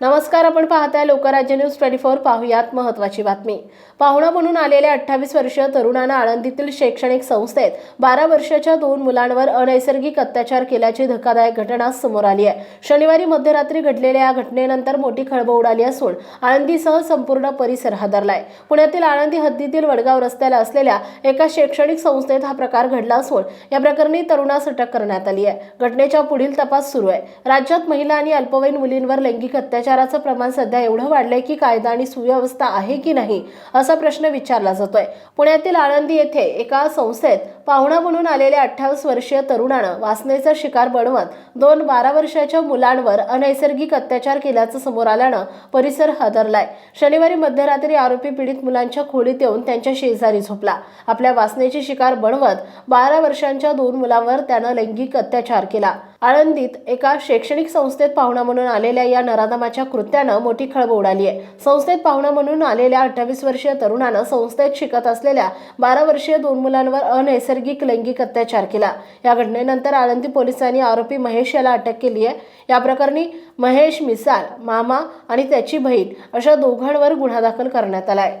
नमस्कार आपण पाहताय लोकराज्य न्यूज ट्वेंटी फोर पाहुयात महत्वाची बातमी. पाहुणा म्हणून आलेल्या अठ्ठावीस वर्षीय तरुणानं आळंदीतील शैक्षणिक संस्थेत बारा वर्षाच्या दोन मुलांवर अनैसर्गिक अत्याचार केल्याची धक्कादायक घटना समोर आली आहे. शनिवारी मध्यरात्री घडलेल्या या घटनेनंतर मोठी खळबळ उडाली असून आळंदीसह संपूर्ण परिसर हादरलाय. पुण्यातील आळंदी हद्दीतील वडगाव रस्त्याला असलेल्या एका शैक्षणिक संस्थेत हा प्रकार घडला असून या प्रकरणी तरुणास अटक करण्यात आली आहे. घटनेच्या पुढील तपास सुरू आहे. राज्यात महिला आणि अल्पवयीन मुलींवर लैंगिक अत्याचार अत्याचाराचं प्रमाण सध्या एवढं वाढलंय की कायदा आणि सुव्यवस्था आहे की नाही असा प्रश्न विचारला जातोय. पुण्यातील आळंदी येथे एका संस्थेत पाहुणा म्हणून आलेल्या अठ्ठावीस वर्षीय तरुणानं वासनेचा शिकार बनवत दोन बारा वर्षाच्या मुलांवर अनैसर्गिक अत्याचार केल्याचं समोर आल्यानं परिसर हादरलाय. शनिवारी मध्यरात्री आरोपी पीडित मुलांच्या खोलीत येऊन त्यांच्या शेजारी झोपला. आपल्या वासनेची शिकार बनवत बारा वर्षांच्या दोन मुलांवर त्यानं लैंगिक अत्याचार केला. आळंदीत एका शैक्षणिक संस्थेत पाहुणा म्हणून आलेल्या या नराधमाच्या कृत्यानं मोठी खळबळ उडाली आहे. संस्थेत पाहुणा म्हणून आलेल्या अठ्ठावीस वर्षीय तरुणानं संस्थेत शिकत असलेल्या बारा वर्षीय दोन मुलांवर अनैसर्गिक लैंगिक अत्याचार केला. या घटनेनंतर आळंदी पोलिसांनी आरोपी महेश याला अटक केली आहे. या प्रकरणी महेश मिसाल मामा आणि त्याची बहीण अशा दोघांवर गुन्हा दाखल करण्यात आलाय